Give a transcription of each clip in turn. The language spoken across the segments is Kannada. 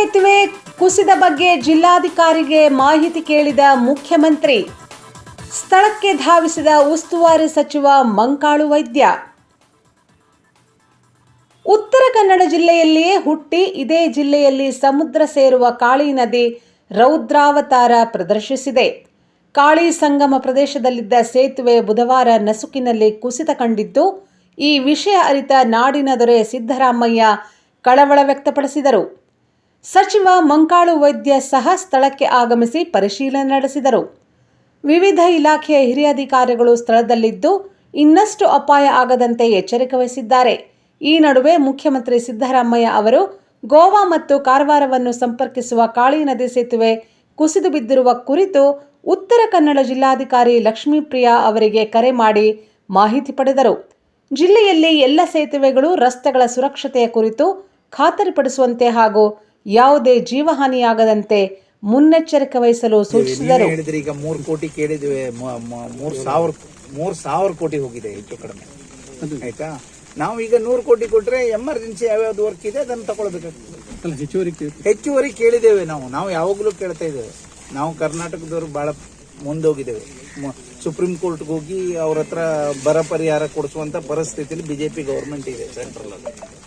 ಸೇತುವೆ ಕುಸಿದ ಬಗ್ಗೆ ಜಿಲ್ಲಾಧಿಕಾರಿಗೆ ಮಾಹಿತಿ ಕೇಳಿದ ಮುಖ್ಯಮಂತ್ರಿ, ಸ್ಥಳಕ್ಕೆ ಧಾವಿಸಿದ ಉಸ್ತುವಾರಿ ಸಚಿವ ಮಂಕಾಳು ವೈದ್ಯ. ಉತ್ತರ ಕನ್ನಡ ಜಿಲ್ಲೆಯಲ್ಲಿಯೇ ಹುಟ್ಟಿ ಇದೇ ಜಿಲ್ಲೆಯಲ್ಲಿ ಸಮುದ್ರ ಸೇರುವ ಕಾಳಿ ನದಿ ರೌದ್ರಾವತಾರ ಪ್ರದರ್ಶಿಸಿದೆ. ಕಾಳಿ ಸಂಗಮ ಪ್ರದೇಶದಲ್ಲಿದ್ದ ಸೇತುವೆ ಬುಧವಾರ ನಸುಕಿನಲ್ಲಿ ಕುಸಿತ ಕಂಡಿದ್ದು, ಈ ವಿಷಯ ಅರಿತ ನಾಡಿನ ದೊರೆ ಸಿದ್ದರಾಮಯ್ಯ ಕಳವಳ ವ್ಯಕ್ತಪಡಿಸಿದರು. ಸಚಿವ ಮಂಕಾಳು ವೈದ್ಯ ಸಹ ಸ್ಥಳಕ್ಕೆ ಆಗಮಿಸಿ ಪರಿಶೀಲನೆ ನಡೆಸಿದರು. ವಿವಿಧ ಇಲಾಖೆಯ ಹಿರಿಯ ಅಧಿಕಾರಿಗಳು ಸ್ಥಳದಲ್ಲಿದ್ದು ಇನ್ನಷ್ಟು ಅಪಾಯ ಆಗದಂತೆ ಎಚ್ಚರಿಕೆ ವಹಿಸಿದ್ದಾರೆ. ಈ ನಡುವೆ ಮುಖ್ಯಮಂತ್ರಿ ಸಿದ್ದರಾಮಯ್ಯ ಅವರು ಗೋವಾ ಮತ್ತು ಕಾರವಾರವನ್ನು ಸಂಪರ್ಕಿಸುವ ಕಾಳಿ ನದಿ ಸೇತುವೆ ಕುಸಿದು ಬಿದ್ದಿರುವ ಕುರಿತು ಉತ್ತರ ಕನ್ನಡ ಜಿಲ್ಲಾಧಿಕಾರಿ ಲಕ್ಷ್ಮೀಪ್ರಿಯಾ ಅವರಿಗೆ ಕರೆ ಮಾಡಿ ಮಾಹಿತಿ ಪಡೆದರು. ಜಿಲ್ಲೆಯಲ್ಲಿ ಎಲ್ಲ ಸೇತುವೆಗಳು ರಸ್ತೆಗಳ ಸುರಕ್ಷತೆಯ ಕುರಿತು ಖಾತರಿಪಡಿಸುವಂತೆ ಹಾಗೂ ಯಾವುದೇ ಜೀವಹಾನಿಯಾಗದಂತೆ ಮುನ್ನೆಚ್ಚರಿಕೆ ವಹಿಸಲು ಸೂಚಿಸಿದರು. ಹೇಳಿದ್ರಿ ಈಗ ಮೂರು ಕೋಟಿ ಕೇಳಿದ್ವಿ ಮೂರು ಮ- ಮೂರ್ ಸಾವಿರ ಮೂರ್ ಸಾವಿರ ಕೋಟಿ ಹೋಗಿದೆ ಹೆಚ್ಚು ಕಡಿಮೆ. ಆಯ್ತಾ? ನಾವು ಈಗ ನೂರು ಕೋಟಿ ಕೊಟ್ರೆ ಎಮರ್ಜೆನ್ಸಿ ಯಾವ್ಯಾವ್ದು ವರ್ಕ್ ಇದೆ ಅದನ್ನು ತಗೊಳ್ಬೇಕಾಗ್ತದೆ. ಅಲ್ಲ ಹೆಚ್ಚುವರಿ ಹೆಚ್ಚುವರಿ ಕೇಳಿದ್ದೇವೆ ನಾವು ನಾವು ಯಾವಾಗಲೂ ಕೇಳ್ತಾ ಇದ್ದೇವೆ. ನಾವು ಕರ್ನಾಟಕದವರು ಬಹಳ ಮುಂದೋಗಿದ್ದೇವೆ. ಮ- ಸುಪ್ರೀಂ ಕೋರ್ಟ್ಗೆ ಹೋಗಿ ಅವ್ರ ಹತ್ರ ಬರ ಪರಿಹಾರ ಕೊಡಿಸುವಂತ ಪರಿಸ್ಥಿತಿಯಲ್ಲಿ ಬಿಜೆಪಿ ಗೌರ್ಮೆಂಟ್ ಇದೆ ಸೆಂಟ್ರಲ್ ಅಲ್ಲಿ.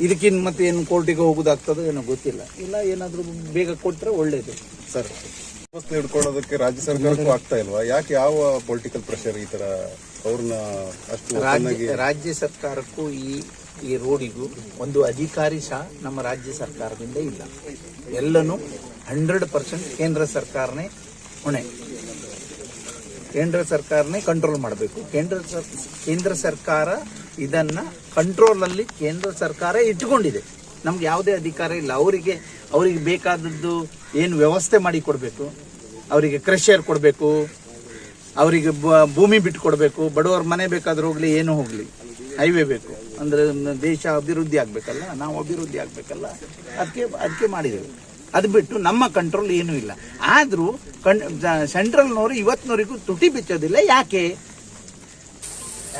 ಇದಕ್ಕಿನ್ ಮತ್ತೆ ಏನು ಕೋರ್ಟಿಗೆ ಹೋಗೋದಾಗ್ತದೋ ಏನೋ ಗೊತ್ತಿಲ್ಲ. ಇಲ್ಲ ಏನಾದ್ರೂ ಬೇಗ ಕೊಟ್ಟರೆ ಒಳ್ಳೇದು. ಸರ್. ವ್ಯವಸ್ಥೆ ಹಿಡ್ಕೊಳ್ಳೋದಕ್ಕೆ ರಾಜ್ಯ ಸರ್ಕಾರಕ್ಕೂ ಆಗ್ತಾ ಇಲ್ವಾ? ಯಾಕೆ ಯಾವ ಪೊಲಿಟಿಕಲ್ ಪ್ರೆಷರ್ ಈ ತರ ಅವ್ರನ್ನ ಅಷ್ಟು ರಾಜ್ಯ ರಾಜ್ಯ ಸರ್ಕಾರಕ್ಕೂ ಈ ಈ ರೋಡಿಗೂ ಒಂದು ಅಧಿಕಾರಿ ಸಹ ನಮ್ಮ ರಾಜ್ಯ ಸರ್ಕಾರದಿಂದ ಇಲ್ಲ. ಎಲ್ಲನೂ ಹಂಡ್ರೆಡ್ ಪರ್ಸೆಂಟ್ ಕೇಂದ್ರ ಸರ್ಕಾರನೇ ಹೊಣೆ. ಕೇಂದ್ರ ಸರ್ಕಾರನೇ ಕಂಟ್ರೋಲ್ ಮಾಡಬೇಕು. ಕೇಂದ್ರ ಕೇಂದ್ರ ಸರ್ಕಾರ ಇದನ್ನ ಕಂಟ್ರೋಲ್ ಅಲ್ಲಿ ಕೇಂದ್ರ ಸರ್ಕಾರ ಇಟ್ಟುಕೊಂಡಿದೆ. ನಮ್ಗೆ ಯಾವುದೇ ಅಧಿಕಾರ ಇಲ್ಲ. ಅವರಿಗೆ ಅವರಿಗೆ ಬೇಕಾದದ್ದು ಏನು ವ್ಯವಸ್ಥೆ ಮಾಡಿ ಕೊಡಬೇಕು. ಅವರಿಗೆ ಕ್ರೆಷರ್ ಕೊಡಬೇಕು. ಅವರಿಗೆ ಭೂಮಿ ಬಿಟ್ಟು ಕೊಡಬೇಕು. ಬಡವರ ಮನೆ ಬೇಕಾದ್ರೂ ಹೋಗಲಿ, ಏನು ಹೋಗಲಿ. ಹೈವೇ ಬೇಕು. ಅಂದ್ರೆ, ದೇಶ ಅಭಿವೃದ್ಧಿ ಆಗಬೇಕಲ್ಲ? ನಾವು ಅಭಿವೃದ್ಧಿ ಆಗಬೇಕಲ್ಲ? ಅದಕ್ಕೆ ಅದಕ್ಕೆ ಮಾಡಿದ್ದೇವೆ. ಅದು ಬಿಟ್ಟು ನಮ್ಮ ಕಂಟ್ರೋಲ್ ಏನೂ ಇಲ್ಲ. ಆದರೂ ಕಣ್ ಸೆಂಟ್ರಲ್ನವರು ಇವತ್ತಿನವರೆಗೂ ತುಟಿ ಬಿಚ್ಚೋದಿಲ್ಲ. ಯಾಕೆ?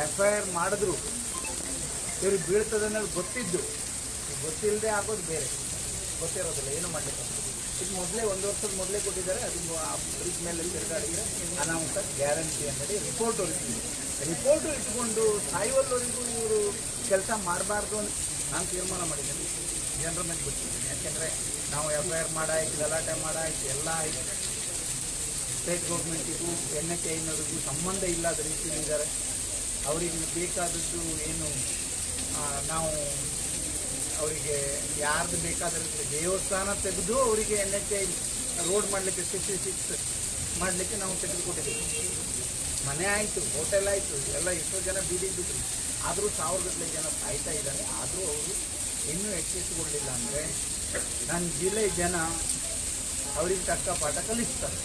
ಎಫ್ ಐ ಆರ್ ಮಾಡಿದ್ರು. ಇವ್ರಿಗೆ ಬೀಳ್ತದೆ ಅನ್ನೋದು ಗೊತ್ತಿದ್ದು. ಗೊತ್ತಿಲ್ಲದೆ ಆಗೋದು ಬೇರೆ. ಗೊತ್ತಿರೋದಿಲ್ಲ. ಏನು ಮಾಡಲಿಕ್ಕೆ? ಇದು ಮೊದಲೇ ಒಂದು ವರ್ಷದ ಮೊದಲೇ ಕೊಟ್ಟಿದ್ದಾರೆ. ಅದು ಬ್ರಿಡ್ಜ್ ಮೇಲೆ ತಿರುಗಾಡಿದ್ರೆ ಅನಾಹುತ ಗ್ಯಾರಂಟಿ ಅನ್ನೋದು ರಿಪೋರ್ಟ್ ರಿಪೋರ್ಟ್ ಇಟ್ಕೊಂಡು ಸಾಯುವಲ್ಲವರೆಗೂ ಇವರು ಕೆಲಸ ಮಾಡಬಾರ್ದು ಅಂತ ನಾನು ತೀರ್ಮಾನ ಮಾಡಿದ್ದೀನಿ. ಜನರ ಮೇಲೆ ಬಿಟ್ಟಿದ್ದೀನಿ ಯಾಕೆಂದರೆ ನಾವು ಎಫ್ ಐ ಆರ್ ಮಾಡಾಯ್ತು, ಗಲಾಟೆ ಮಾಡಾಯ್ತು, ಎಲ್ಲ ಆಯ್ತು. ಸ್ಟೇಟ್ ಗೌರ್ಮೆಂಟಿಗೂ ಎನ್ ಎಚ್ ಐನವರಿಗೂ ಸಂಬಂಧ ಇಲ್ಲದ ರೀತಿಯಲ್ಲಿ ಇದ್ದಾರೆ ಅವರಿಗೆ ಬೇಕಾದದ್ದು ಏನು ನಾವು ಅವರಿಗೆ ಯಾರ್ದು ಬೇಕಾದ್ರೆ ದೇವಸ್ಥಾನ ತೆಗೆದು ಅವರಿಗೆ ಎನ್ ಎಚ್ ಐ ರೋಡ್ ಮಾಡಲಿಕ್ಕೆ ಸಿಕ್ಸ್ಟಿ ಸಿಕ್ಸ್ ಮಾಡಲಿಕ್ಕೆ ನಾವು ತೆಗೆದುಕೊಟ್ಟಿದ್ದೀವಿ. ಮನೆ ಆಯಿತು ಹೋಟೆಲ್ ಆಯಿತು, ಎಲ್ಲ ಎಷ್ಟೋ ಜನ ಬೀದಿಗೆ ಬಿಟ್ಟರು ಆದರೂ ಸಾವಿರಗಟ್ಟಲೆ ಜನ ಸಾಯ್ತಾ ಇದ್ದಾರೆ. ಆದರೂ ಅವರು ಇನ್ನೂ ಹೆಚ್ಚಿಸಿಕೊಂಡಿಲ್ಲ ಅಂದರೆ ನನ್ನ ಜಿಲ್ಲೆ ಜನ ಅವರಿಗೆ ತಕ್ಕ ಪಾಠ ಕಲಿಸ್ತಾರೆ.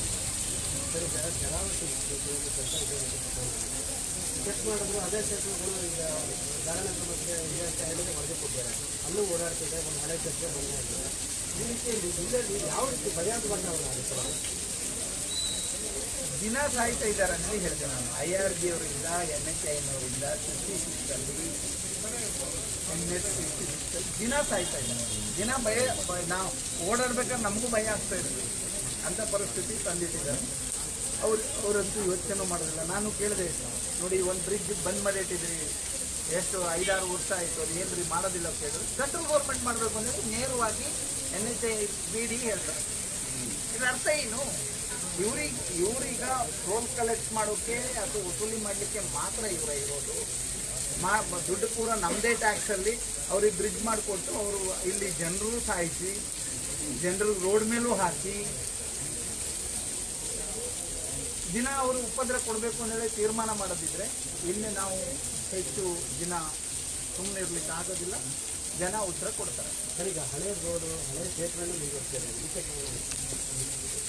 ಚೆಕ್ ಮಾಡಿದ್ರು, ಅದೇ ಸೇತುವೆಗಳು ಈಗ ಧಾರಣೆ ಸಮಸ್ಯೆ ಹೇಳಿದ್ರೆ ಹೊರಗೆ ಕೊಟ್ಟಿದ್ದಾರೆ. ಅಲ್ಲೂ ಓಡಾಡ್ತಿದೆ, ಒಂದು ಹಳೆ ಚರ್ಚೆ ಬಂದೇ ಇದೆ. ಈ ರೀತಿಯಲ್ಲಿ ಜಿಲ್ಲೆಯಲ್ಲಿ ಯಾವ ರೀತಿ ಭಯಾಂತವಾಗ್ತಾವಲ್ಲ ದಿನ ಸಾಯ್ತಾ ಇದ್ದಾರೆ ಅಂತ ಹೇಳ್ತೇನೆ ನಾನು. ಐ ಆರ್ ಬಿ ಅವರಿಂದ ಎನ್ ಎಚ್ ಐನವರಿಂದ ಸಿಕ್ಸ್ಟಿ ಸಿಕ್ಸಲ್ಲಿ ದಿನ ಸಾಯ್ತಾ ಇದೆ ದಿನ ಭಯ ನಾವು ಓಡಾಡ್ಬೇಕಾದ್ರೆ ನಮಗೂ ಭಯ ಆಗ್ತಾ ಇದೆ. ಅಂತ ಪರಿಸ್ಥಿತಿ ತಂದಿಟ್ಟಿದ್ದಾರೆ. ಅವ್ರು, ಅವರಂತೂ ಯೋಚನೆ ಮಾಡೋದಿಲ್ಲ. ನಾನು ಕೇಳಿದೆ, ನೋಡಿ ಒಂದು ಬ್ರಿಡ್ಜ್ ಬಂದ್ ಮಾಡಿ ಇಟ್ಟಿದ್ರಿ ಎಷ್ಟು, ಐದಾರು ವರ್ಷ ಆಯಿತು, ಅದು ಏನ್ರಿ ಮಾಡೋದಿಲ್ಲ ಅಂತ ಹೇಳಿದ್ರು ಸೆಂಟ್ರಲ್ ಗೌರ್ಮೆಂಟ್ ಮಾಡಬೇಕು ಅಂದರೆ ನೇರವಾಗಿ N H I B D ಹೇಳ್ತಾರೆ. ಇದರ ಅರ್ಥ ಏನು? ಇವ್ರಿಗೆ ಇವ್ರೀಗ ಟೋಲ್ ಕಲೆಕ್ಟ್ ಮಾಡೋಕ್ಕೆ ಅಥವಾ ವಸೂಲಿ ಮಾಡಲಿಕ್ಕೆ ಮಾತ್ರ ಇವರ ಇರೋದು. ಮಾ ದುಡ್ಡು ಪೂರ ನಮ್ಮದೇ ಟ್ಯಾಕ್ಸಲ್ಲಿ ಅವ್ರಿಗೆ ಬ್ರಿಡ್ಜ್ ಮಾಡಿಕೊಟ್ಟು ಅವರು ಇಲ್ಲಿ ಜನರು ಸಾಯಿಸಿ, ಜನರು ರೋಡ್ ಮೇಲೂ ಹಾಕಿ, ದಿನ ಅವರು ಉಪದ್ರ ಕೊಡಬೇಕು ಅಂತೇಳಿ ತೀರ್ಮಾನ ಮಾಡೋದಿದ್ರೆ ಇಲ್ಲಿ ನಾವು ಹೆಚ್ಚು ದಿನ ಸುಮ್ಮನೆ ಇರಲಿಕ್ಕೆ ಆಗೋದಿಲ್ಲ. ಜನ ಉತ್ತರ ಕೊಡ್ತಾರೆ. ಈಗ ಹಳೆ ರೋಡು ಹಳೆ ಸೇತುವೆನೂ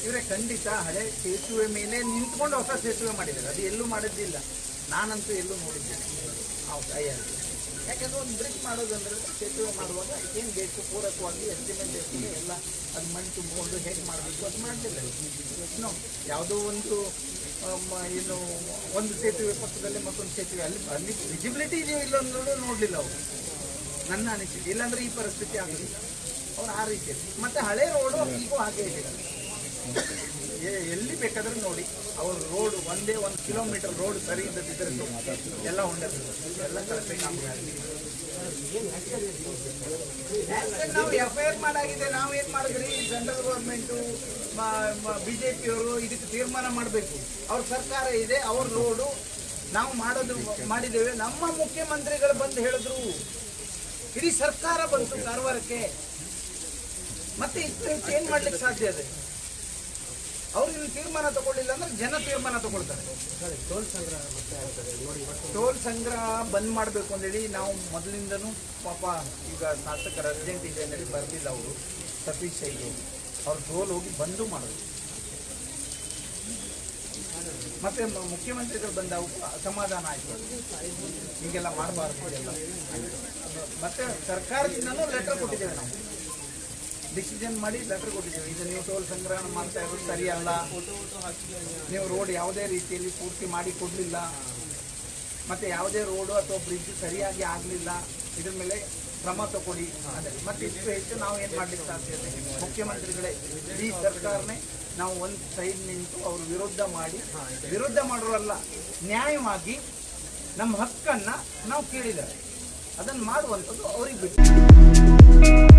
ಇವರೇ ಖಂಡಿತ ಹಳೆ ಸೇತುವೆ ಮೇಲೆ ನಿಂತ್ಕೊಂಡು ಹೊಸ ಸೇತುವೆ ಮಾಡಿದ್ದಾರೆ. ಅದು ಎಲ್ಲೂ ಮಾಡಿದ್ದಿಲ್ಲ. ನಾನಂತೂ ಎಲ್ಲೂ ನೋಡಿದ್ದೇನೆ ಹೌದು ಅಯ್ಯ. ಯಾಕೆಂದ್ರೆ ಒಂದು ಬ್ರಿಡ್ಜ್ ಮಾಡೋದಂದ್ರೆ ಸೇತುವೆ ಮಾಡುವಾಗ ಏನು ಬೇಕು ಪೂರಕವಾಗಿ ಎಸ್ಟಿಮೇಟ್ ಎಸ್ಟಿಗೆ ಎಲ್ಲ ಅದು ಮಣ್ಣು ತುಂಬಿಕೊಂಡು ಹೇಗೆ ಮಾಡಬೇಕು ಅದು ಮಾಡಲಿಲ್ಲ. ಇನ್ನು ಯಾವುದೋ ಒಂದು ಏನು ಒಂದು ಸೇತುವೆ ಪಕ್ಕದಲ್ಲಿ ಮತ್ತೊಂದು ಸೇತುವೆ ಅಲ್ಲಿ ಅಲ್ಲಿ ವಿಸಿಬಿಲಿಟಿ ಇದೆಯೋ ಇಲ್ಲ ಅನ್ನೋದು ನೋಡಲಿಲ್ಲ ಅವರು. ನನ್ನ ಅನಿಸಿಕೆ. ಇಲ್ಲಾಂದ್ರೆ ಈ ಪರಿಸ್ಥಿತಿ ಆಗೋದಿಲ್ಲ. ಅವ್ರು ಆ ರೀತಿ ಮತ್ತೆ ಹಳೆ ರೋಡು ಈಗೂ ಹಾಗೆ ಇದೆ. ಎಲ್ಲಿ ಬೇಕಾದ್ರೂ ನೋಡಿ. ಅವ್ರ ರೋಡ್ ಒಂದೇ ಒಂದು ಕಿಲೋಮೀಟರ್ ರೋಡ್ ಸರಿ ಇದ್ದದಿದ್ರೆ ಎಲ್ಲ ಹೊಂಡದ ಎಲ್ಲ ಕರೆಕ್ಟ್ ನಾವು ಎಫ್ ಐ ಆರ್ ಮಾಡಾಗಿದೆ. ನಾವು ಏನ್ ಮಾಡಿದ್ರಿ? ಸೆಂಟ್ರಲ್ ಗೌರ್ಮೆಂಟು ಬಿಜೆಪಿಯವರು ಇದಕ್ಕೆ ತೀರ್ಮಾನ ಮಾಡಬೇಕು. ಅವ್ರ ಸರ್ಕಾರ ಇದೆ, ಅವ್ರ ರೋಡು ನಾವು ಮಾಡೋದು ಮಾಡಿದ್ದೇವೆ. ನಮ್ಮ ಮುಖ್ಯಮಂತ್ರಿಗಳು ಬಂದು ಹೇಳಿದ್ರು. ಇಡೀ ಸರ್ಕಾರ ಬಂತು ಕಾರವಾರಕ್ಕೆ. ಮತ್ತೆ ಇಷ್ಟು ಚೇಂಜ್ ಮಾಡ್ಲಿಕ್ಕೆ ಸಾಧ್ಯ ಇದೆ. ಅವ್ರು ಇಲ್ಲಿ ತೀರ್ಮಾನ ತಗೊಳ್ಳಿಲ್ಲ ಅಂದ್ರೆ ಜನ ತೀರ್ಮಾನ ತಗೊಳ್ತಾರೆ. ಟೋಲ್ ಸಂಗ್ರಹ ಬಂದ್ ಮಾಡಬೇಕು ಅಂತೇಳಿ ನಾವು ಮೊದಲಿಂದನೂ ಪಾಪ ಈಗ ಶಾಸಕರ ಅರ್ಜೆಂಟ್ ಇದೆ ಅಂತೇಳಿ ಬರ್ತಿಲ್ಲ ಅವರು, ಸತೀಶ್ ಶೈಲಿ. ಅವ್ರು ಟೋಲ್ ಹೋಗಿ ಬಂದು ಮಾಡೋದು. ಮತ್ತೆ ಮುಖ್ಯಮಂತ್ರಿಗಳು ಬಂದವು, ಅಸಮಾಧಾನ ಆಯ್ತು. ಹೀಗೆಲ್ಲ ಮಾಡಬಾರ್ದು ಇದೆಲ್ಲ. ಮತ್ತೆ ಸರ್ಕಾರದಿಂದನೂ ಲೆಟರ್ ಕೊಟ್ಟಿದ್ದೇವೆ ನಾವು. ಡಿಸಿಷನ್ ಮಾಡಿ ಲೆಟರ್ ಕೊಟ್ಟಿದ್ದೇವೆ. ಇದು ನೀವು ಟೋಲ್ ಸಂಗ್ರಹಣ ಮಾಡ್ತಾ ಇರೋದು ಸರಿಯಲ್ಲ. ನೀವು ರೋಡ್ ಯಾವುದೇ ರೀತಿಯಲ್ಲಿ ಪೂರ್ತಿ ಮಾಡಿ ಕೊಡಲಿಲ್ಲ. ಮತ್ತೆ ಯಾವುದೇ ರೋಡು ಅಥವಾ ಬ್ರಿಡ್ಜ್ ಸರಿಯಾಗಿ ಆಗಲಿಲ್ಲ. ಇದ್ರ ಮೇಲೆ ಕ್ರಮ ತಗೊಳ್ಳಿ. ಮತ್ತೆ ಇಷ್ಟು ಹೆಚ್ಚು ನಾವು ಏನು ಮಾಡ್ಲಿಕ್ಕೆ ಸಾಧ್ಯತೆ ಮುಖ್ಯಮಂತ್ರಿಗಳೇ, ಈ ಸರ್ಕಾರನೇ ನಾವು ಒಂದು ಸೈಡ್ ನಿಂತು ಅವ್ರ ವಿರುದ್ಧ ಮಾಡಿ, ವಿರುದ್ಧ ಮಾಡೋರಲ್ಲ, ನ್ಯಾಯವಾಗಿ ನಮ್ಮ ಹಕ್ಕನ್ನು ನಾವು ಕೇಳಿದ್ದಾರೆ. ಅದನ್ನು ಮಾಡುವಂಥದ್ದು ಅವ್ರಿಗೆ ಬಿಟ್ಟು